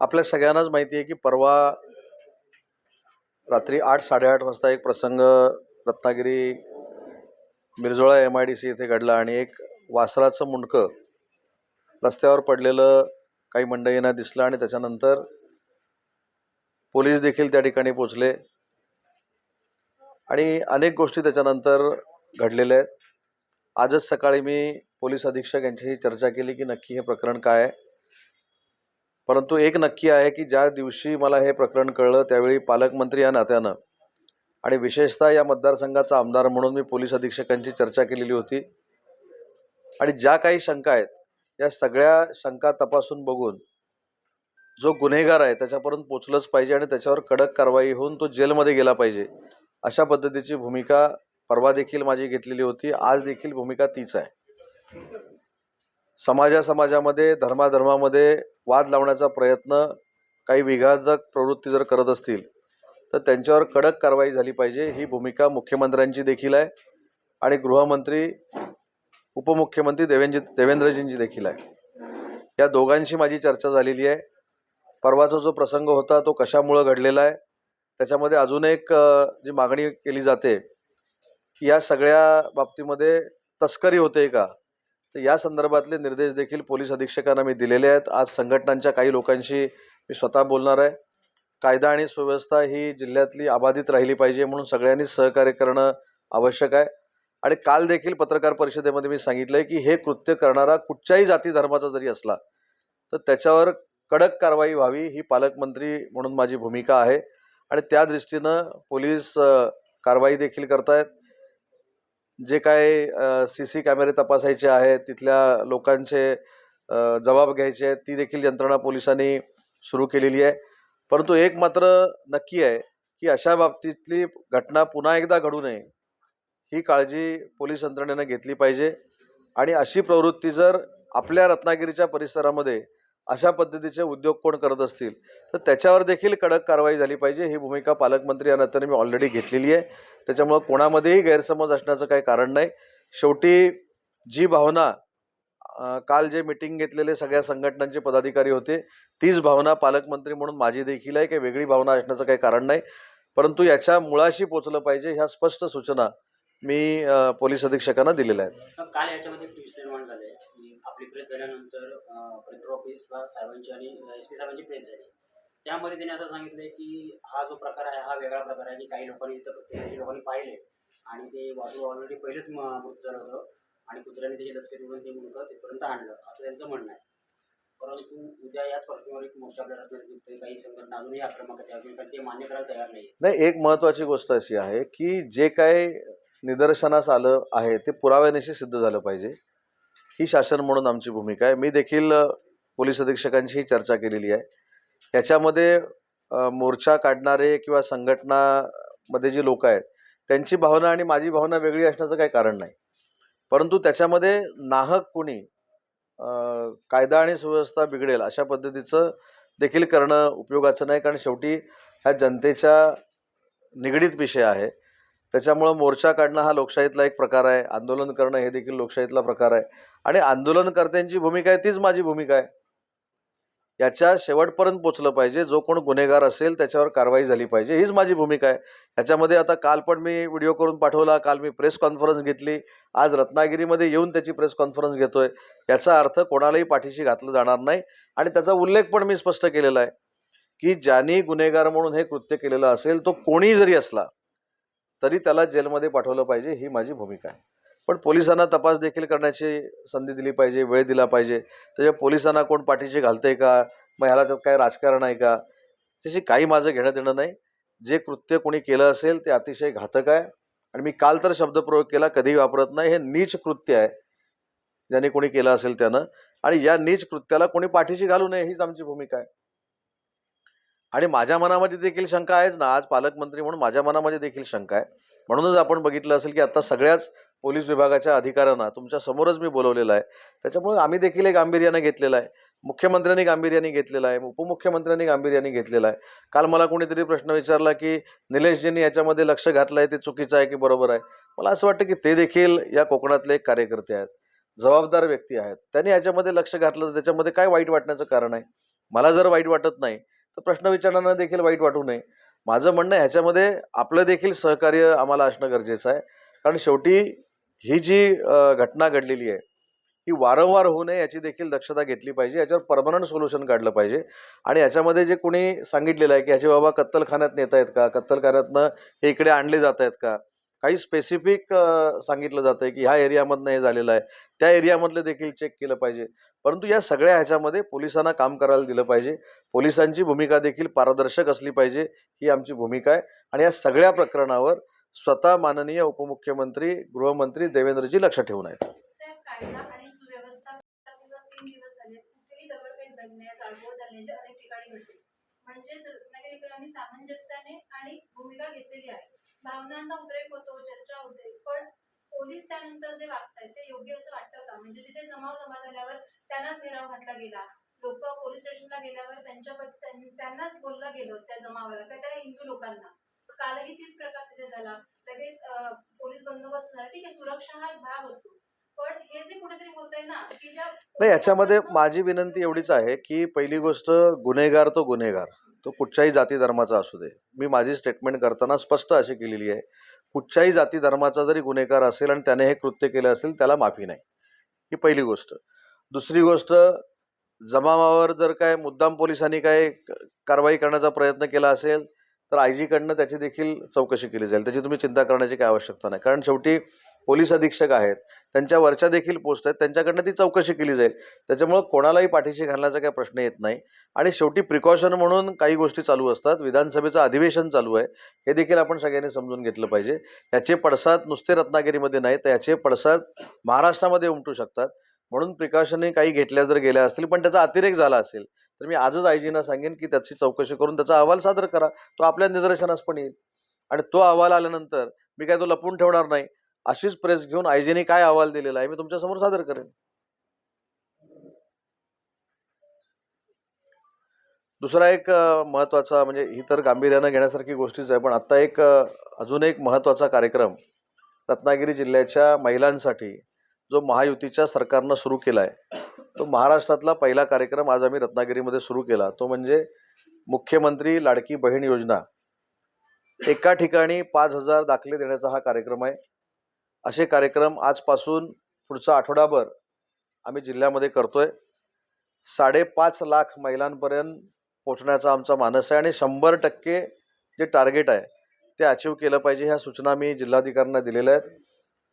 आपल्या सगळ्यांनाच माहिती आहे की परवा रात्री आठ साडेआठ वाजता एक प्रसंग Ratnagiri Mirjola M I D C येथे घडला आणि एक वासराचं मुंडकं रस्त्यावर पडलेलं काही मंडळींना दिसलं आणि त्याच्यानंतर पोलीस देखील त्या ठिकाणी पोचले. आणि अनेक गोष्टी त्याच्यानंतर घडलेल्या आहेत. आजच सकाळी मी पोलीस अधीक्षक यांच्याशी चर्चा केली की नक्की हे प्रकरण काय आहे. परंतु एक नक्की आहे की ज्या दिवशी मला हे प्रकरण कळलं त्यावेळी पालकमंत्री या नात्यानं आणि विशेषतः या मतदारसंघाचा आमदार म्हणून मी पोलीस अधीक्षकांची चर्चा केलेली होती. आणि ज्या काही शंका आहेत या सगळ्या शंका तपासून बघून जो गुन्हेगार आहे त्याच्यापर्यंत पोचलंच पाहिजे आणि त्याच्यावर कडक कारवाई होऊन तो जेलमध्ये गेला पाहिजे अशा पद्धतीची भूमिका परवा देखील माझी घेतलेली होती. आज देखील भूमिका तीच आहे. समाजा समाजामध्ये धर्माधर्मामध्ये वाद लावण्याचा प्रयत्न काही विघातक प्रवृत्ती जर करत असतील तर त्यांच्यावर कडक कारवाई झाली पाहिजे. ही भूमिका मुख्यमंत्र्यांची देखील आहे आणि गृहमंत्री उपमुख्यमंत्री देवेंद्र देवेंद्रजींची देखील आहे. या दोघांशी माझी चर्चा झालेली आहे. परवाचा जो प्रसंग होता तो कशामुळं घडलेला आहे? त्याच्यामध्ये अजून एक जी मागणी केली जाते की या सगळ्या बाबतीमध्ये तस्करी होते का? तर या संदर्भातले निर्देश देखील पोलीस अधीक्षकांना मी दिलेले आहेत. आज संघटनांच्या काही लोकांशी मी स्वतः बोलणार आहे. कायदा आणि सुव्यवस्था ही जिल्ह्यातली अबाधित राहिली पाहिजे म्हणून सगळ्यांनी सहकार्य करणं आवश्यक आहे. आणि काल देखील पत्रकार परिषदेमध्ये मी सांगितलंय की हे कृत्य करणारा कुठच्याही जाती धर्माचा जरी असला तर त्याच्यावर कडक कारवाई व्हावी ही पालकमंत्री म्हणून माझी भूमिका आहे. आणि त्या दृष्टीनं पोलीस कारवाई देखील करतायत. जे काय सी सी कॅमेरे तपासायचे आहेत तिथल्या लोकांचे जबाब घ्यायचे आहेत ती देखील यंत्रणा पोलिसांनी सुरू केलेली आहे. परंतु एक मात्र नक्की आहे की अशा बाबतीतली घटना पुन्हा एकदा घडू नये ही काळजी पोलीस यंत्रणेनं घेतली पाहिजे. आणि अशी प्रवृत्ती जर आपल्या रत्नागिरीच्या परिसरामध्ये अशा पद्धतीचे उद्योग कोण करत असतील? तर त्याच्यावर देखील कडक कारवाई झाली पाहिजे. ही भूमिका पालकमंत्री या नात्याने मी ऑलरेडी घेतलेली आहे. त्याच्यामुळं कोणामध्येही गैरसमज असण्याचं काही कारण नाही. शेवटी जी भावना काल जे मिटिंग घेतलेले सगळ्या संघटनांचे पदाधिकारी होते तीच भावना पालकमंत्री म्हणून माझी देखील आहे. काही वेगळी भावना असण्याचं काही कारण नाही. परंतु याच्या मुळाशी पोचलं पाहिजे ह्या स्पष्ट सूचना मी पोलीस अधीक्षकांना दिलेल्या आहेत. आपली प्रेस झाल्यानंतर कलेक्टर ऑफिसला साहेबांची आणि एस पी साहेबांची प्रेस झाली. त्यामध्ये त्यांनी असं सांगितलं की हा जो प्रकार आहे हा वेगळा प्रकार आहे की काही लोकांनी इथं काही लोकांनी पाहिले आणि ते वाजू ऑलरेडी पहिलेच मृत झालं होतं. आणि कुत्र्याने त्याची लचके उडून ते मुलगा तिथपर्यंत आणलं असं त्यांचं म्हणणं आहे. परंतु उद्या याच पार्श्वभूमीवर एक मोर्चा आपल्याला काही संघटना अजूनही आक्रमक आहेत. अजून ते मान्य करायला तयार नाही नाही एक महत्वाची गोष्ट अशी आहे की जे काय निदर्शनास आलं आहे ते पुराव्यानिशी सिद्ध झालं पाहिजे. ही शासन म्हणून आमची भूमिका आहे. मी देखील पोलीस अधीक्षकांशीही चर्चा केलेली आहे. त्याच्यामध्ये मोर्चा काढणारे किंवा संघटनामध्ये जी लोक आहेत त्यांची भावना आणि माझी भावना वेगळी असण्याचं काही कारण नाही. परंतु त्याच्यामध्ये नाहक कुणी कायदा आणि सुव्यवस्था बिघडेल अशा पद्धतीचं देखील करणं उपयोगाचं नाही. कारण शेवटी ह्या जनतेच्या निगडीत विषय आहे. त्याच्यामुळं मोर्चा काढणं हा लोकशाहीतला एक प्रकार आहे. आंदोलन करणं हे देखील लोकशाहीतला प्रकार आहे. आणि आंदोलनकर्त्यांची भूमिका आहे तीच माझी भूमिका आहे. याच्या शेवटपर्यंत पोचलं पाहिजे. जो कोण गुन्हेगार असेल त्याच्यावर कारवाई झाली पाहिजे. हीच माझी भूमिका आहे. याच्यामध्ये आता काल पण मी व्हिडिओ करून पाठवला. काल मी प्रेस कॉन्फरन्स घेतली. आज रत्नागिरीमध्ये येऊन त्याची प्रेस कॉन्फरन्स घेतोय. याचा अर्थ कोणालाही पाठीशी घातलं जाणार नाही. आणि त्याचा उल्लेख पण मी स्पष्ट केलेला आहे की ज्यांनी गुन्हेगार म्हणून हे कृत्य केलेलं असेल तो कोणी जरी असला तरी त्याला जेलमध्ये पाठवलं पाहिजे ही माझी भूमिका आहे. पण पोलिसांना तपास देखील करण्याची संधी दिली पाहिजे वेळ दिला पाहिजे. त्याच्या पोलिसांना कोण पाठीशी घालतंय का? मग ह्याला त्यात काय राजकारण आहे का? त्याशी काही माझं घेणं देणं नाही. जे कृत्य कोणी केलं असेल ते अतिशय घातक आहे. आणि मी काल तर शब्दप्रयोग केला कधीही वापरत नाही. हे नीच कृत्य आहे. ज्याने कोणी केलं असेल त्यानं. आणि या नीच कृत्याला कोणी पाठीशी घालू नये हीच आमची भूमिका आहे. आणि माझ्या मनामध्ये देखील शंका आहेच ना. आज पालकमंत्री म्हणून माझ्या मनामध्ये देखील शंका आहे. म्हणूनच आपण बघितलं असेल की आता सगळ्याच पोलीस विभागाच्या अधिकाऱ्यांना तुमच्या समोरच मी बोलवलेलं आहे. त्याच्यामुळे आम्ही देखील हे गांभीर्यानं घेतलेलं आहे. मुख्यमंत्र्यांनी गांभीर्याने घेतलेला आहे. उपमुख्यमंत्र्यांनी गांभीर्याने घेतलेला आहे. काल मला कोणीतरी प्रश्न विचारला की निलेशजींनी याच्यामध्ये लक्ष घातलं आहे ते चुकीचं आहे की बरोबर आहे? मला असं वाटतं की ते देखील या कोकणातले एक कार्यकर्ते आहेत. जबाबदार व्यक्ती आहेत. त्यांनी याच्यामध्ये लक्ष घातलं तर त्याच्यामध्ये काय वाईट वाटण्याचं कारण आहे? मला जर वाईट वाटत नाही तर प्रश्न विचारणाऱ्यांना देखील वाईट वाटू नये. माझं म्हणणं ह्याच्यामध्ये आपलं देखील सहकार्य आम्हाला असणं गरजेचं आहे. कारण शेवटी ही जी घटना घडलेली आहे ही वारंवार होऊ नये याची देखील दक्षता घेतली पाहिजे याच्यावर परमनंट सोल्युशन काढलं पाहिजे. आणि याच्यामध्ये जे कोणी सांगितलेलं आहे की ह्याचे बाबा कत्तलखान्यात नेत आहेत का कत्तलखान्यातनं हे इकडे आणले जात आहेत का? काही स्पेसिफिक सांगितलं जातं आहे की ह्या एरियामधनं हे झालेलं आहे. त्या एरियामधलं देखील चेक केलं पाहिजे. परंतु या सगळ्या ह्याच्यामध्ये पोलिसांना काम करायला दिलं पाहिजे. पोलिसांची भूमिका देखील पारदर्शक असली पाहिजे ही आमची भूमिका आहे. आणि या सगळ्या प्रकरणावर स्वतः माननीय उपमुख्यमंत्री गृहमंत्री देवेंद्रजी लक्ष ठेवून आहेत. सामंजस्याने आणि भूमिका घेतलेली आहे. भावनांचा उद्रेक होतो चर्चा होते पण पोलीस त्यानंतर जे वागतायत ते योग्य असं वाटतं का? म्हणजे तिथे जमाव जमा झाल्यावर त्यांनाच घेराव घातला गेला. लोक पोलीस स्टेशनला गेल्यावर त्यांच्याबद्दल त्यांनाच बोललं गेलं त्या जमावाला त्या त्या हिंदू लोकांना. कालही तीच प्रकार तिथे झाला. लगेच पोलीस बंदोबस्त झाला. ठीक आहे सुरक्षा हा एक भाग असतो. नाही याच्यामध्ये माझी विनंती एवढीच आहे की पहिली गोष्ट गुन्हेगार तो गुन्हेगार. तो कुठच्याही जाती धर्माचा असू दे. मी माझी स्टेटमेंट करताना स्पष्ट अशी केलेली आहे. कुठच्याही जाती धर्माचा जरी गुन्हेगार असेल आणि त्याने हे कृत्य केलं असेल त्याला माफी नाही. ही पहिली गोष्ट. दुसरी गोष्ट जमावावर जर काय मुद्दाम पोलिसांनी काय कारवाई करण्याचा प्रयत्न केला असेल तर आय जीकडनं त्याची देखील चौकशी केली जाईल. त्याची तुम्ही चिंता करण्याची काय आवश्यकता नाही. कारण शेवटी पोलीस अधीक्षक आहेत त्यांच्या वरच्या देखील पोस्ट आहेत त्यांच्याकडनं ती चौकशी केली जाईल. त्याच्यामुळं कोणालाही पाठीशी घालण्याचा काही प्रश्न येत नाही. आणि शेवटी प्रिकॉशन म्हणून काही गोष्टी चालू असतात. विधानसभेचं अधिवेशन चालू आहे. हे देखील आपण सगळ्यांनी समजून घेतलं पाहिजे. याचे पडसाद नुसते रत्नागिरीमध्ये नाही तर याचे पडसाद महाराष्ट्रामध्ये उमटू शकतात. म्हणून प्रिकॉशनही काही घेतल्या जर गेल्या असतील पण त्याचा अतिरेक झाला असेल तर मी आजच आयजीना सांगेन की त्याची चौकशी करून त्याचा अहवाल सादर करा. तो आपल्या निदर्शनास पण येईल. आणि तो अहवाल आल्यानंतर मी काय तो लपवून ठेवणार नाही. अशीच प्रेस घेऊन आयजीने काय अहवाल दिलेला आहे मी तुमच्यासमोर सादर करेन. दुसरा एक महत्त्वाचा म्हणजे ही तर गांभीर्यानं घेण्यासारखी गोष्टीच आहे पण आत्ता एक अजून एक महत्त्वाचा कार्यक्रम रत्नागिरी जिल्ह्याच्या महिलांसाठी जो महायुतीच्या सरकारनं सुरू केला आहे तो महाराष्ट्रातला पहिला कार्यक्रम आज आम्ही रत्नागिरीमध्ये सुरू केला. तो म्हणजे मुख्यमंत्री लाडकी बहीण योजना. एका ठिकाणी पाच हजार दाखले देण्याचा हा कार्यक्रम आहे. असे कार्यक्रम आजपासून पुढचा आठवडाभर आम्ही जिल्ह्यामध्ये करतोय. साडेपाच लाख महिलांपर्यंत पोचण्याचा आमचा मानस आहे आणि शंभर टक्के जे टार्गेट आहे ते अचीव केलं पाहिजे ह्या सूचना मी जिल्हाधिकाऱ्यांना दिलेल्या आहेत.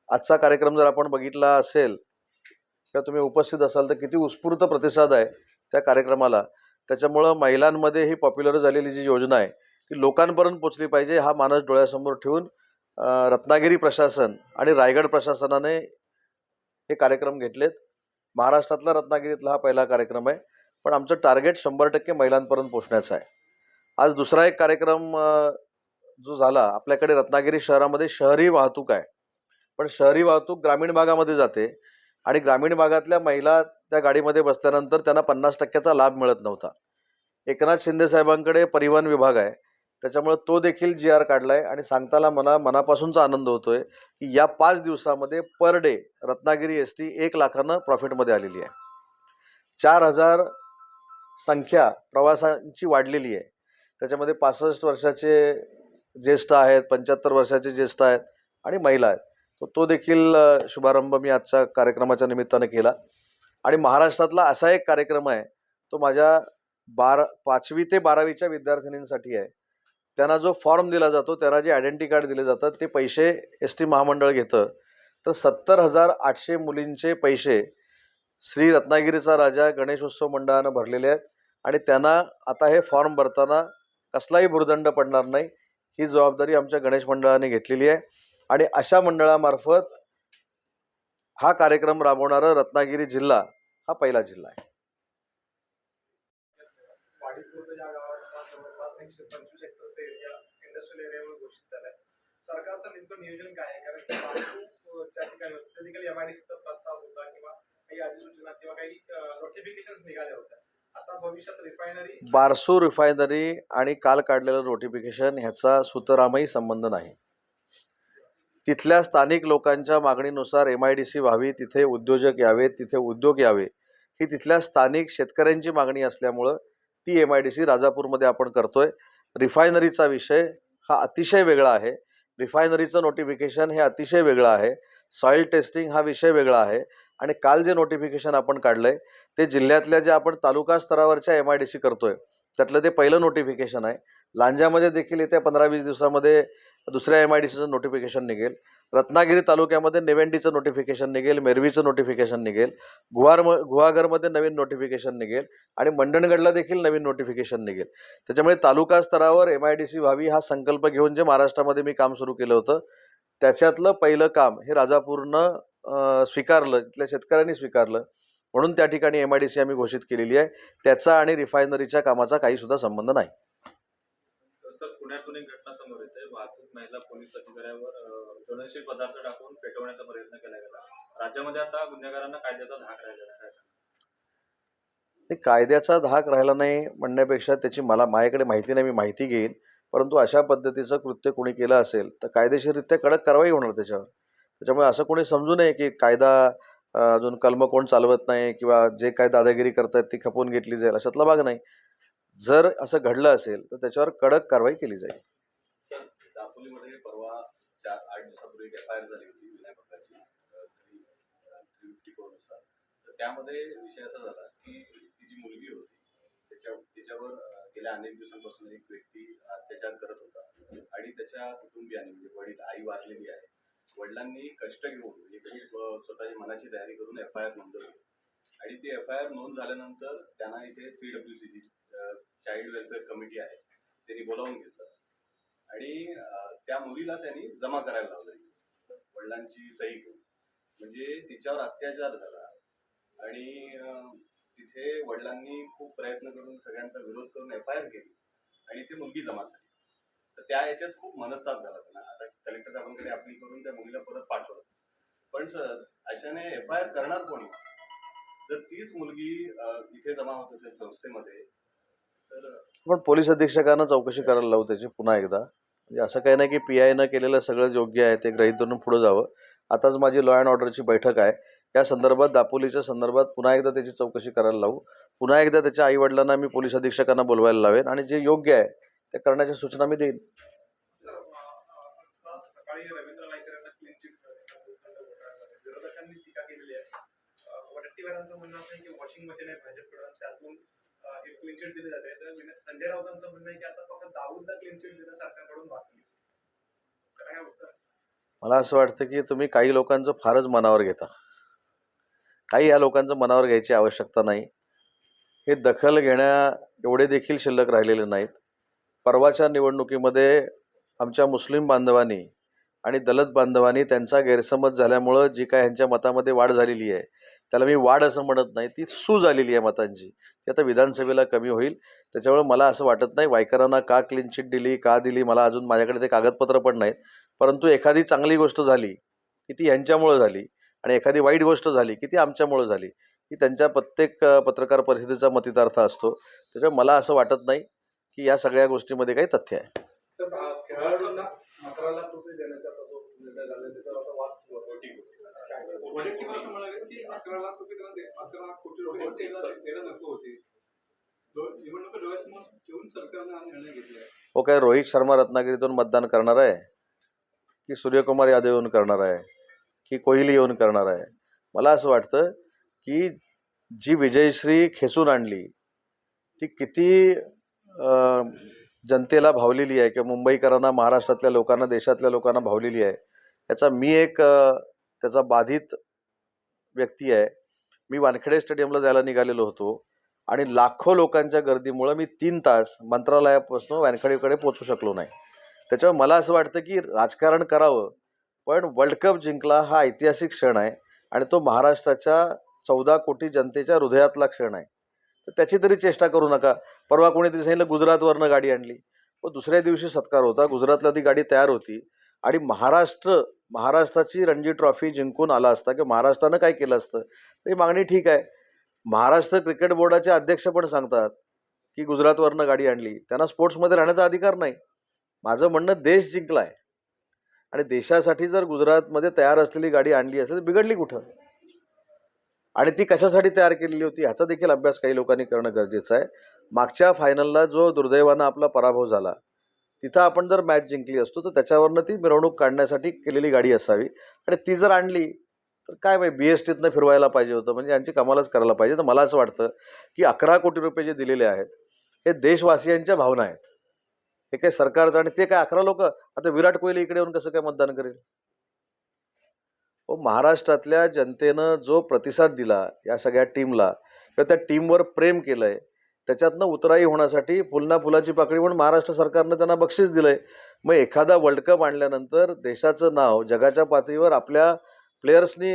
आजचा कार्यक्रम जर आपण बघितला असेल किंवा तुम्ही उपस्थित असाल तर किती उत्स्फूर्त प्रतिसाद आहे त्या कार्यक्रमाला. त्याच्यामुळं महिलांमध्ये ही पॉप्युलर झालेली जी योजना आहे ती लोकांपर्यंत पोचली पाहिजे हा मानस डोळ्यासमोर ठेवून रत्नागिरी प्रशासन आणि रायगड प्रशासनाने हे कार्यक्रम घेतलेत. महाराष्ट्रातला रत्नागिरीतला हा पहिला कार्यक्रम आहे. पण आमचं टार्गेट शंभर टक्के महिलांपर्यंत पोचण्याचं आहे. आज दुसरा एक कार्यक्रम जो झाला आपल्याकडे रत्नागिरी शहरामध्ये शहरी वाहतूक आहे. पण शहरी वाहतूक ग्रामीण भागामध्ये जाते आणि ग्रामीण भागातल्या महिला त्या गाडीमध्ये बसल्यानंतर त्यांना पन्नास टक्क्याचा लाभ मिळत नव्हता. एकनाथ शिंदे साहेबांकडे परिवहन विभाग आहे. त्याच्यामुळे तो देखील जी आर काढलाय आणि सांगताना मला मनापासूनचा आनंद होतोय की या पाच दिवसामध्ये per day Ratnagiri S T एक लाखानं प्रॉफिटमध्ये आलेली आहे. चार हजार संख्या प्रवासांची वाढलेली आहे. त्याच्यामध्ये पासष्ट वर्षाचे ज्येष्ठ आहेत पंच्याहत्तर वर्षाचे ज्येष्ठ आहेत आणि महिला आहेत. तो तो देखील शुभारंभ मी आजच्या कार्यक्रमाच्या निमित्तानं केला. आणि महाराष्ट्रातला असा एक कार्यक्रम आहे तो माझ्या बारा पाचवी ते बारावीच्या विद्यार्थिनींसाठी आहे. त्यांना जो फॉर्म दिला जातो त्यांना जे आयडेंटी कार्ड दिले जातात ते पैसे एस टी महामंडळ घेतं. तर सत्तर हजार आठशे मुलींचे पैसे श्री रत्नागिरीचा राजा गणेशोत्सव मंडळानं भरलेले आहेत आणि त्यांना आता हे फॉर्म भरताना कसलाही भुर्दंड पडणार नाही. ही जबाबदारी आमच्या गणेश मंडळाने घेतलेली आहे. आणि अशा मंडळामार्फत हा कार्यक्रम राबवणारा रत्नागिरी जिल्हा हा पहिला जिल्हा आहे. नेमकं नियोजन काय आहे? कारण की त्या ठिकाणी होती. एमआयडीसीचा प्रस्ताव होता किंवा काही अधिसूचना किंवा काही नोटिफिकेशन निघाल्या होत्या. आता भविष्यात रिफायनरी बारसू रिफायनरी आणि काल काढलेलं नोटिफिकेशन ह्याचा सुतरामही संबंध नाही. तिथल्या स्थानिक लोकांच्या मागणीनुसार एम आय डी सी व्हावी तिथे उद्योजक यावेत तिथे उद्योग यावे ही तिथल्या स्थानिक शेतकऱ्यांची मागणी असल्यामुळं ती एम आय डी सी राजापूरमध्ये आपण करतोय. रिफायनरीचा विषय हा अतिशय वेगळा आहे. रिफायनरीचं नोटिफिकेशन हे अतिशय वेगळं आहे. सॉईल टेस्टिंग हा विषय वेगळा आहे. आणि काल जे नोटिफिकेशन आपण काढलंय ते जिल्ह्यातल्या ज्या आपण तालुका स्तरावरच्या एम आय डी सी करतोय त्यातलं ते पहिलं नोटिफिकेशन आहे. लांजामध्ये देखील येत्या पंधरा वीस दिवसामध्ये दुसऱ्या एम आय डी सीचं नोटिफिकेशन निघेल. रत्नागिरी तालुक्यामध्ये नेवेंडीचं नोटिफिकेशन निघेल मेरवीचं नोटिफिकेशन निघेल गुहार गुहागरमध्ये नवीन नोटिफिकेशन निघेल आणि मंडणगडला देखील नवीन नोटिफिकेशन निघेल. त्याच्यामुळे तालुका स्तरावर एम आय डी सी व्हावी हा संकल्प घेऊन जे महाराष्ट्रामध्ये मी काम सुरू केलं होतं त्याच्यातलं पहिलं काम हे राजापूरनं स्वीकारलं तिथल्या शेतकऱ्यांनी स्वीकारलं. म्हणून त्या ठिकाणी एम आय डी सी आम्ही घोषित केलेली आहे. त्याचा आणि रिफायनरीच्या कामाचा काही सुद्धा संबंध नाही. पुण्यातून एक घटना समोर येते. वाहतूक महिला पोलीस अधिकाऱ्यावर ज्वलनशील पदार्थ टाकून पेटवण्याचा प्रयत्न केला गेला. राज्यामध्ये आता गुन्हेगारांना कायद्याचा धाक राहिलेला काय ते कायद्याचा धाक राहिला नाही म्हणण्यापेक्षा त्याची मला माझ्याकडे माहिती नाही मी माहिती घेईन. परंतु अशा पद्धतीचं कृत्य कोणी केलं असेल तर कायदेशीररित्या कडक कारवाई होणार त्याच्यावर. त्याच्यामुळे असं कोणी समजू नये की कायदा अजून कलम कोण चालवत नाही किंवा जे काय दादागिरी करतायत ती खपवून घेतली जाईल अशातला भाग नाही. जर असं घडलं असेल तर त्याच्यावर कडक कारवाई केली जाईल. दापोलीमध्ये परवा चार आठ दिवसापूर्वी एक एफ आय आर झाली होती विनय प्रकारची थ्री फिफ्टी नुसार. तर त्यामध्ये विषय असा झाला की ती जी मुलगी होती त्याच्या तिच्यावर गेल्या अनेक दिवसांपासून एक व्यक्ती अत्याचार करत होता. आणि त्याच्या कुटुंबियांनी म्हणजे वडील आई वारलेली आहे. वडिलांनी कष्ट घेऊन म्हणजे स्वतःची मनाची तयारी करून एफ आय आर नोंदवली. आणि ती एफ आय आर नोंद झाल्यानंतर त्यांना इथे सी डब्ल्यू सी जी चाइल्ड वेलफेअर कमिटी आहे. त्यांनी बोलावून घेतलं. आणि त्या मुलीला त्यांनी जमा करायला लावलं इथे. वडिलांची सही घेऊन म्हणजे तिच्यावर अत्याचार झाला. आणि तिथे वडिलांनी खूप प्रयत्न करून सगळ्यांचा विरोध करून एफ आय आर केली. आणि ती मुलगी जमा झाली. तर त्या याच्यात खूप मनस्ताप झाला त्यांना. आता कलेक्टर साहेबांकडे अपील करून त्या मुलीला परत पाठवलं. पण सर अशाने एफ आय आर करणार कोणी जर तीच मुलगी इथे जमा होत असेल संस्थेमध्ये तर पण पोलीस अधीक्षकांना चौकशी करायला लावू त्याची पुन्हा एकदा. म्हणजे असं काही नाही की पी आयनं केलेलं सगळंच योग्य आहे ते ग्रहित धरून पुढं जावं. आताच माझी लॉ अँड ऑर्डरची बैठक आहे. या संदर्भात दापोलीच्या संदर्भात पुन्हा एकदा त्याची चौकशी करायला लावू. पुन्हा एकदा त्याच्या आईवडिलांना मी पोलीस अधीक्षकांना बोलवायला लावेन आणि जे योग्य आहे ते करण्याच्या सूचना मी देईन सर, अं, आता सकाळी रवींद्र नाईकर यांना क्लीन चिट घोटाळ्यामध्ये विरोधकांनी टीका केलेली आहे अं, म्हणणं असं की वॉशिंग मशीन आहे भाजपकडून त्यातून अं, हे क्लीन चिट दिली जाते. तर संजय राऊतांचं म्हणणं आहे की आता फक्त दाऊदला क्लीन चिट देणं सरकारकडून बाकी काय उत्तर? मला असं वाटतं की तुम्ही काही लोकांचं फारच मनावर घेता. काही या लोकांचं मनावर घ्यायची आवश्यकता नाही. हे दखल घेण्या एवढे देखील शिल्लक राहिलेले नाहीत. परवाच्या निवडणुकीमध्ये आमच्या मुस्लिम बांधवांनी आणि दलित बांधवांनी त्यांचा गैरसमज झाल्यामुळं जी काय ह्यांच्या मतामध्ये वाढ झालेली आहे त्याला मी वाढ असं म्हणत नाही ती सू झालेली आहे मतांची. ती आता विधानसभेला कमी होईल. त्याच्यामुळे मला असं वाटत नाही वायकरांना का क्लीन चिट दिली का दिली मला अजून माझ्याकडे ते कागदपत्र पण नाहीत. परंतु एखादी चांगली गोष्ट झाली की ती यांच्यामुळं झाली आणि एखादी वाईट गोष्ट झाली की ती आमच्यामुळं झाली ही त्यांच्या प्रत्येक पत्रकार परिषदेचा मतितार्थ असतो. त्याच्यामुळे मला असं वाटत नाही की या सगळ्या गोष्टीमध्ये काही तथ्य आहे. निर्णय झाला त्याच्यावर आता वाद सुरू? वैयक्तिक असं म्हणाले? की अकरा लाख रुपये अकरा लाख कोटी रुपये नको होते. डो- निवडणुका डोळ्यासमोर ठेवून सरकारनं हा निर्णय घेतलाय. काय रोहित शर्मा रत्नागिरीतून मतदान करणार आहे? की सूर्यकुमार यादव येऊन करणार आहे? की कोहली येऊन करणार आहे? मला असं वाटतं की जी विजयश्री खेचून आणली ती किती जनतेला भावलेली आहे किंवा मुंबईकरांना महाराष्ट्रातल्या लोकांना देशातल्या लोकांना भावलेली आहे याचा मी एक त्याचा बाधित व्यक्ती आहे. मी वानखेडे स्टेडियमला जायला निघालेलो होतो आणि लाखो लोकांच्या गर्दीमुळं मी तीन तास मंत्रालयापासून वानखेडेकडे पोचू शकलो नाही. त्याच्यामुळे मला असं वाटतं की राजकारण करावं पण वर्ल्ड कप जिंकला हा ऐतिहासिक क्षण आहे आणि तो महाराष्ट्राच्या चौदा कोटी जनतेच्या हृदयातला क्षण आहे. तर त्याची तरी चेष्टा करू नका. परवा कोणीतरी सांगितलं गुजरातवरनं गाडी आणली. व दुसऱ्या दिवशी सत्कार होता. गुजरातला ती गाडी तयार होती. आणि महाराष्ट्र महाराष्ट्राची रणजी ट्रॉफी जिंकून आला असता किंवा महाराष्ट्रानं काय केलं असतं? तर ही मागणी ठीक आहे. महाराष्ट्र क्रिकेट बोर्डाचे अध्यक्ष पण सांगतात की गुजरातवरनं गाडी आणली. त्यांना स्पोर्ट्समध्ये राहण्याचा अधिकार नाही. माझं म्हणणं देश जिंकला आहे आणि देशासाठी जर गुजरातमध्ये तयार असलेली गाडी आणली असेल तर बिघडली कुठं? आणि ती कशासाठी तयार केलेली होती ह्याचा देखील अभ्यास काही लोकांनी करणं गरजेचं आहे. मागच्या फायनलला जो दुर्दैवानं आपला पराभव झाला तिथं आपण जर मॅच जिंकली असतो तर त्याच्यावरनं ती मिरवणूक काढण्यासाठी केलेली गाडी असावी. आणि ती जर आणली तर काय माहिती बी एस टीतनं फिरवायला पाहिजे होतं. म्हणजे यांची कमालच करायला पाहिजे. तर मला असं वाटतं की अकरा कोटी रुपये जे दिलेले आहेत हे देशवासियांच्या भावना आहेत. हे काय सरकारचं आणि ते काय अकरा लोक? आता विराट कोहली इकडे येऊन कसं काय मतदान करेल? हो, महाराष्ट्रातल्या जनतेनं जो प्रतिसाद दिला या सगळ्या टीमला किंवा त्या टीमवर प्रेम केलं आहे त्याच्यातनं उतराई होण्यासाठी फुलना फुलाची पाकळी म्हणून महाराष्ट्र सरकारनं त्यांना बक्षीस दिलंय. मग एखादा वर्ल्ड कप आणल्यानंतर देशाचं नाव जगाच्या पातळीवर आपल्या प्लेयर्सनी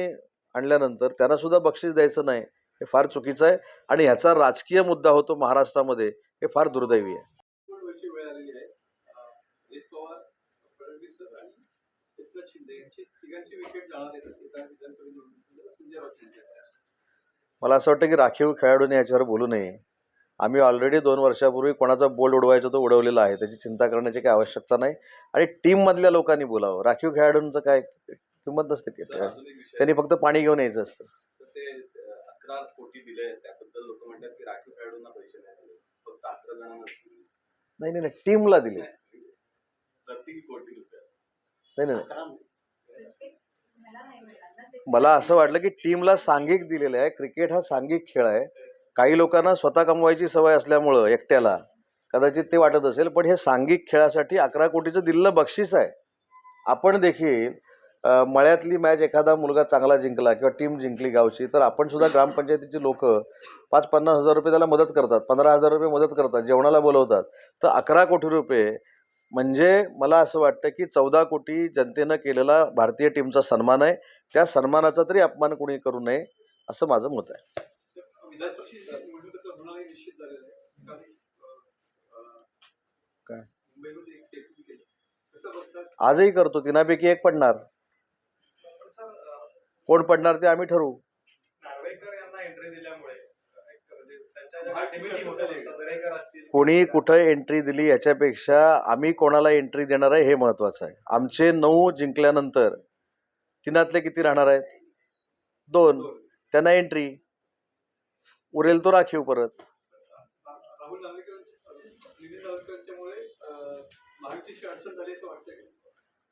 आणल्यानंतर त्यांना सुद्धा बक्षीस द्यायचं नाही हे फार चुकीचं आहे. आणि ह्याचा राजकीय मुद्दा होतो महाराष्ट्रामध्ये हे फार दुर्दैवी आहे. मला असं वाटतं की राखीव खेळाडूने याच्यावर बोलू नये. आम्ही ऑलरेडी दोन वर्षापूर्वी कोणाचा बोल्ड उडवायचा तो उडवलेला आहे. त्याची चिंता करण्याची काही आवश्यकता नाही. आणि टीममधल्या लोकांनी बोलावं. राखीव खेळाडूंचं काय किंमत नसते की. त्यांनी फक्त पाणी घेऊन यायचं असतं. तर ते अ, अकरा कोटी दिले त्याबद्दल लोक म्हणतात की राखीव खेळाडूंना पैसे नाही. नाही नाही नाही. टीमला दिले. प्रत्येकी कोटी रुपये नाही नाही. मला असं वाटलं की टीमला सांघिक दिलेलं आहे. क्रिकेट हा सांघिक खेळ आहे. काही लोकांना स्वतः कमवायची सवय असल्यामुळं एकट्याला कदाचित ते वाटत असेल पण हे सांघिक खेळासाठी अकरा कोटीचं दिलेलं बक्षीस आहे. आपण देखील मळ्यातली मॅच एखादा मुलगा चांगला जिंकला किंवा टीम जिंकली गावची तर आपण सुद्धा ग्रामपंचायतीची लोक पाच पन्नास हजार रुपये त्याला मदत करतात पंधरा हजार रुपये मदत करतात जेवणाला बोलवतात. तर अकरा कोटी रुपये म्हणजे मला असं वाटतं की चौदा कोटी जनतेनं केलेला भारतीय टीमचा सन्मान आहे. त्या सन्मानाचा तरी अपमान कोणी करू नये असं माझं मत आहे. होणार हे निश्चित झालेलं आहे. कारण, काय? मुंबईमध्ये एक स्टेटमेंट केलं. कसं बघतात? आजही करतो तिनापैकी एक पडणार. पण सर अं, कोण पडणार ते आम्ही ठरवू. नार्वेकर यांना एंट्री दिल्यामुळे एक म्हणजे त्यांच्या ज्या ऍक्टिव्हिटी होत्या दरेकर असतील. कोणी कुठं एंट्री दिली याच्यापेक्षा आम्ही कोणाला एंट्री देणार आहे हे महत्त्वाचं आहे. आमचे नऊ जिंकल्यानंतर तिनातले किती राहणार आहेत? दोन. त्यांना एंट्री उरेल तो राखीव परत?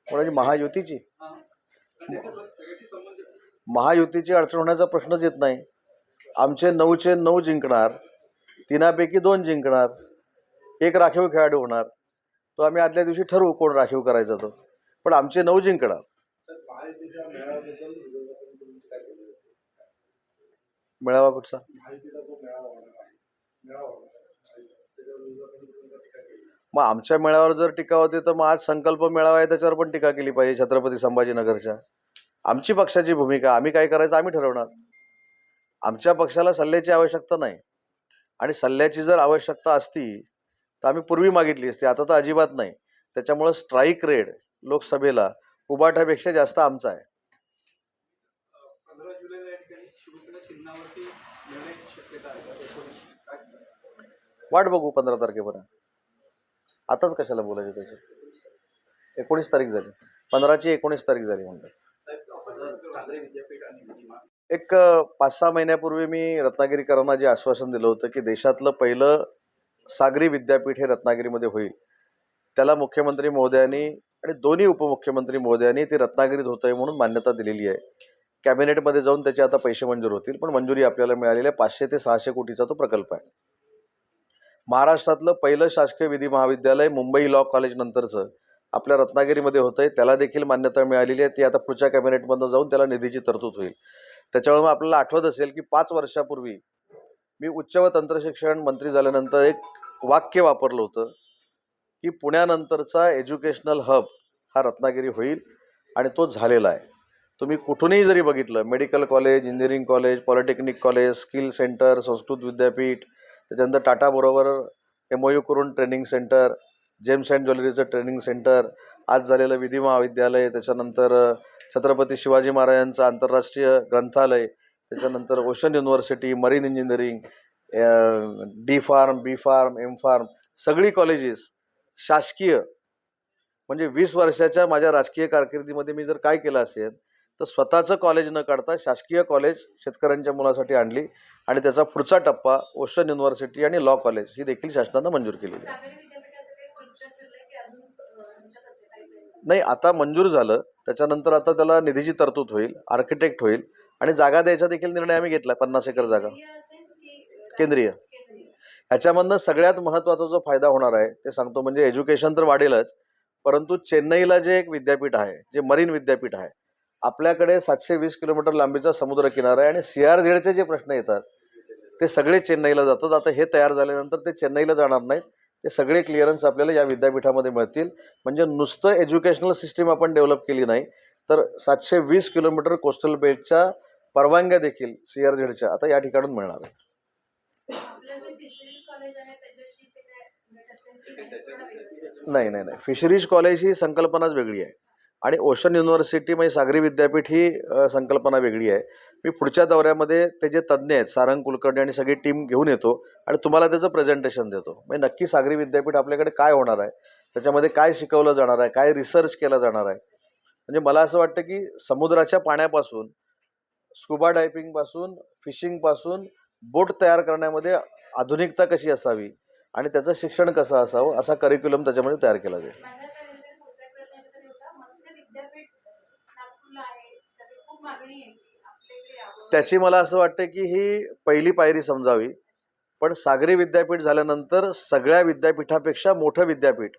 कोणाची? महायुतीची? महायुतीची अडचण होण्याचा प्रश्नच येत नाही. आमचे नऊचे नऊ जिंकणार तिनापैकी दोन जिंकणार एक राखीव खेळाडू होणार. तो आम्ही आदल्या दिवशी ठरवू कोण राखीव करायचा तो. पण आमचे नऊ जिंकणार महायुतीच्या मेळाव्याबद्दल विरोधकांकडून काय केलं मेळावा कुठचा महायुतीचा जो मेळावा होणार आहे मेळावा होणार आहे त्याच्यावर विरोधकांकडून मेळावा कुठचा? मग आमच्या मेळाव्यावर जर टीका होते तर मग आज संकल्प मेळावा आहे त्याच्यावर पण टीका केली पाहिजे छत्रपती संभाजीनगरच्या. आमची पक्षाची भूमिका आम्ही काय करायचं आम्ही ठरवणार. आमच्या पक्षाला सल्ल्याची आवश्यकता नाही. आणि सल्ल्याची जर आवश्यकता असती तर आम्ही पूर्वी मागितली असती आता तर अजिबात नाही. त्याच्यामुळं स्ट्राईक रेड लोकसभेला उबाठापेक्षा जास्त आमचा आहे पंधरा जुलैला या ठिकाणी शिवसेना चिन्हावरती निर्णयाची शक्यता आहे एकोणीस काय वाट बघू पंधरा तारखेपर्यंत. आताच कशाला बोलायचं त्याची एकोणीस तारीख झाली. पंधराची एकोणीस तारीख झाली म्हणतात. एक पाच सहा महिन्यापूर्वी मी रत्नागिरीकरांना जे आश्वासन दिलं होतं की देशातलं पहिलं सागरी विद्यापीठ हे रत्नागिरीमध्ये होईल. त्याला मुख्यमंत्री महोदयांनी आणि दोन्ही उपमुख्यमंत्री महोदयांनी ते रत्नागिरीत होतं आहे म्हणून मान्यता दिलेली आहे. कॅबिनेटमध्ये जाऊन त्याचे आता पैसे मंजूर होतील पण मंजुरी आपल्याला मिळालेली आहे. पाचशे ते सहाशे कोटीचा तो प्रकल्प आहे. महाराष्ट्रातलं पहिलं शासकीय विधी महाविद्यालय मुंबई लॉ कॉलेज नंतरचं. आपल्या रत्नागिरीमध्ये होतं आहे त्याला देखील मान्यता मिळालेली आहे. ती आता पुढच्या कॅबिनेटमधनं जाऊन त्याला निधीची तरतूद होईल. त्याच्यामुळे मग आपल्याला आठवत असेल की पाच वर्षापूर्वी मी उच्च व तंत्रशिक्षण मंत्री झाल्यानंतर एक वाक्य वापरलं होतं की पुण्यानंतरचा एज्युकेशनल हब हा रत्नागिरी होईल आणि तो झालेला आहे. तुम्ही कुठूनही जरी बघितलं medical college engineering college polytechnic college skill centre Sanskrit विद्यापीठ त्याच्यानंतर टाटाबरोबर एम ओ यू करून ट्रेनिंग सेंटर जेम्स अँड ज्वेलरीचं ट्रेनिंग सेंटर आज झालेलं विधी महाविद्यालय त्याच्यानंतर छत्रपती शिवाजी महाराजांचं आंतरराष्ट्रीय ग्रंथालय त्याच्यानंतर ocean university marine engineering D pharm B pharm M pharm सगळी कॉलेजेस शासकीय. म्हणजे वीस वर्षाच्या माझ्या राजकीय कारकिर्दीमध्ये मी जर काय केलं असेल तर स्वतःचं कॉलेज न काढता शासकीय कॉलेज शेतकऱ्यांच्या मुलासाठी आणली आणि त्याचा पुढचा टप्पा ओशन युनिव्हर्सिटी आणि लॉ कॉलेज ही देखील शासनानं मंजूर केलेली आहे सागरी विद्यापीठाचं काही सोल्युशन ठरलंय की अजून अं, तुमच्याकडे काही प्रयत्न? नाही आता मंजूर झालं त्याच्यानंतर आता त्याला निधीची तरतूद होईल आर्किटेक्ट होईल आणि जागा द्यायचा देखील निर्णय आम्ही घेतला पन्नास एकर जागा. केंद्रीय ह्याच्यामधनं सगळ्यात महत्त्वाचा जो फायदा होणार आहे ते सांगतो म्हणजे एज्युकेशन तर वाढेलच परंतु चेन्नईला जे एक विद्यापीठ आहे जे मरीन विद्यापीठ आहे आपल्याकडे सातशे वीस किलोमीटर लांबीचा समुद्र किनारा आहे आणि सी आर झेडचे जे प्रश्न येतात ते सगळे चेन्नईला जातात. आता हे तयार झाल्यानंतर ते चेन्नईला जाणार नाहीत. ते सगळे क्लिअरन्स आपल्याला या विद्यापीठामध्ये मिळतील. म्हणजे नुसतं एज्युकेशनल सिस्टीम आपण डेव्हलप केली नाही तर सातशे वीस किलोमीटर कोस्टल बेल्टच्या परवानग्या देखील सी आर झेडच्या आता या ठिकाणून मिळणार आहेत. नाही नाही नाही. फिशरीज कॉलेज ही संकल्पनाच वेगळी आहे. आणि ओशन युनिव्हर्सिटी म्हणजे सागरी विद्यापीठ ही संकल्पना वेगळी आहे. मी पुढच्या दौऱ्यामध्ये ते जे तज्ज्ञ आहेत सारंग कुलकर्णी आणि सगळी टीम घेऊन येतो आणि तुम्हाला त्याचं प्रेझेंटेशन देतो. म्हणजे नक्की सागरी विद्यापीठ आपल्याकडे काय होणार आहे त्याच्यामध्ये काय शिकवलं जाणार आहे काय रिसर्च केला जाणार आहे. म्हणजे मला असं वाटतं की समुद्राच्या पाण्यापासून स्कुबा डायपिंगपासून फिशिंगपासून बोट तयार करण्यामध्ये आधुनिकता कशी असावी आणि त्याचं शिक्षण कसं असावं असा करिक्युलम त्याच्यामध्ये तयार केला जाईल माझ्या सगळ्यांसाठी पुढचा एक प्रश्न याच्यासाठी होता मत्स्य विद्यापीठ नागपूरला आहे त्याची खूप मागणी आहे की आपल्याकडे यावं त्याची मला असं वाटतं की ही पहिली पायरी समजावी. पण सागरी विद्यापीठ झाल्यानंतर सगळ्या विद्यापीठापेक्षा मोठं विद्यापीठ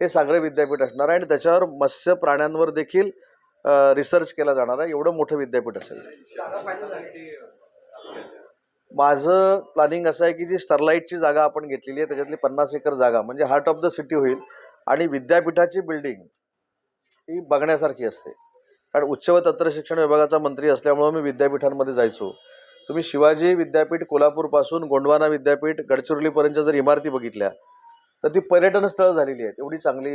हे सागरी विद्यापीठ असणार आहे आणि त्याच्यावर मत्स्य प्राण्यांवर देखील रिसर्च केला जाणार आहे. एवढं मोठं विद्यापीठ असेल. माझं प्लॅनिंग असं आहे की जी स्टरलाईटची जागा आपण घेतलेली आहे त्याच्यातली पन्नास एकर जागा म्हणजे हार्ट ऑफ द सिटी होईल आणि विद्यापीठाची बिल्डिंग ही बघण्यासारखी असते. कारण उच्च व तंत्र शिक्षण विभागाचा मंत्री असल्यामुळं मी विद्यापीठांमध्ये जायचो. तुम्ही शिवाजी विद्यापीठ कोल्हापूरपासून गोंडवाना विद्यापीठ गडचिरोलीपर्यंतच्या जर इमारती बघितल्या तर ती पर्यटन स्थळं झालेली आहेत. एवढी चांगली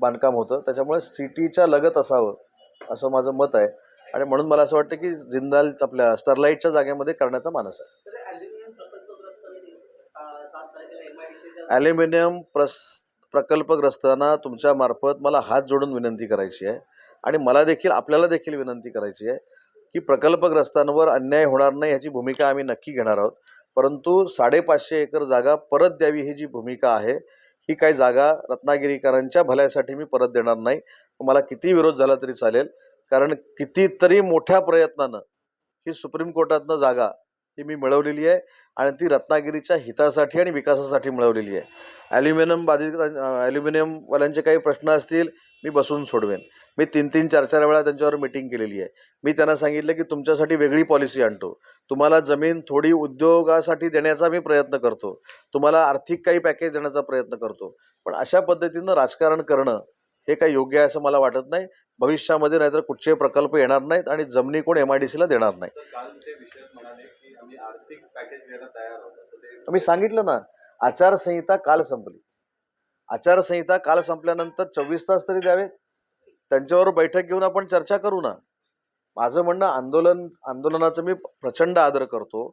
बांधकाम होतं. त्याच्यामुळे सिटीच्या लगत असावं असं माझं मत आहे. आणि म्हणून मला असं वाटतं की जिंदाल आपल्या स्टरलाईटच्या जागेमध्ये करण्याचा मानस आहे. ॲल्युमिनियम प्रस प्रकल्पग्रस्तांना तुमच्या मार्फत मला हात जोडून विनंती करायची आहे. आणि मला देखील आपल्याला देखील विनंती करायची आहे की प्रकल्पग्रस्तांवर अन्याय होणार नाही ह्याची भूमिका आम्ही नक्की घेणार आहोत. परंतु साडेपाचशे एकर जागा परत द्यावी ही जी भूमिका आहे ही काही जागा रत्नागिरीकरांच्या भल्यासाठी मी परत देणार नाही. मला किती विरोध झाला तरी चालेल. कारण कितीतरी मोठ्या प्रयत्नानं ही सुप्रीम कोर्टातनं जागा ही मी मिळवलेली आहे आणि ती रत्नागिरीच्या हितासाठी आणि विकासासाठी मिळवलेली आहे. ॲल्युमिनियम बाधित ॲल्युमिनियमवाल्यांचे काही प्रश्न असतील मी बसून सोडवेन. मी तीन तीन चार चार वेळा त्यांच्यावर मिटिंग केलेली आहे. मी त्यांना सांगितलं की तुमच्यासाठी वेगळी पॉलिसी आणतो. तुम्हाला जमीन थोडी उद्योगासाठी देण्याचा मी प्रयत्न करतो. तुम्हाला आर्थिक काही पॅकेज देण्याचा प्रयत्न करतो. पण अशा पद्धतीनं राजकारण करणं हे काही योग्य आहे असं मला वाटत नाही. भविष्यामध्ये नाहीतर कुठचे प्रकल्प येणार नाहीत आणि जमिनी कोण एम आय डी सीला देणार नाही सर काल ते विषय म्हणाले की आम्ही पॅकेज घ्यायला तयार आहोत मी सांगितलं ना आचारसंहिता काल संपली. आचारसंहिता काल संपल्यानंतर चोवीस तास तरी द्यावे त्यांच्यावर बैठक घेऊन आपण चर्चा करू ना. माझं म्हणणं आंदोलन आंदोलनाचं मी प्रचंड आदर करतो.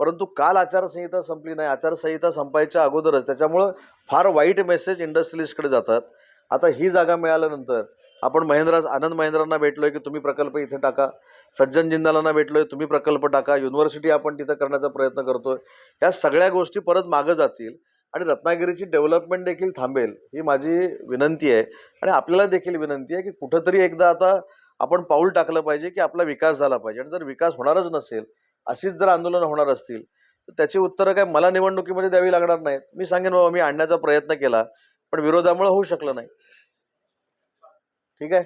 परंतु काल आचारसंहिता संपली नाही. आचारसंहिता संपायच्या अगोदरच. त्याच्यामुळं फार वाईट मेसेज इंडस्ट्रियलिस्टकडे जातात. आता ही जागा मिळाल्यानंतर आपण महेंद्रास आनंद महिंद्रांना भेटलोय की तुम्ही प्रकल्प इथे टाका. सज्जन जिंदालांना भेटलोय तुम्ही प्रकल्प टाका. युनिव्हर्सिटी आपण तिथं करण्याचा प्रयत्न करतोय. या सगळ्या गोष्टी परत मागं जातील आणि रत्नागिरीची डेव्हलपमेंट देखील थांबेल ही माझी विनंती आहे. आणि आपल्याला देखील विनंती आहे की कुठंतरी एकदा आता आपण पाऊल टाकलं पाहिजे की आपला विकास झाला पाहिजे. आणि जर विकास होणारच नसेल अशीच जर आंदोलनं होणार असतील तर त्याची उत्तरं काय मला निवडणुकीमध्ये द्यावी लागणार नाहीत. मी सांगेन बाबा मी आणण्याचा प्रयत्न केला पण विरोधामुळे होऊ शकलं नाही. ठीक आहे?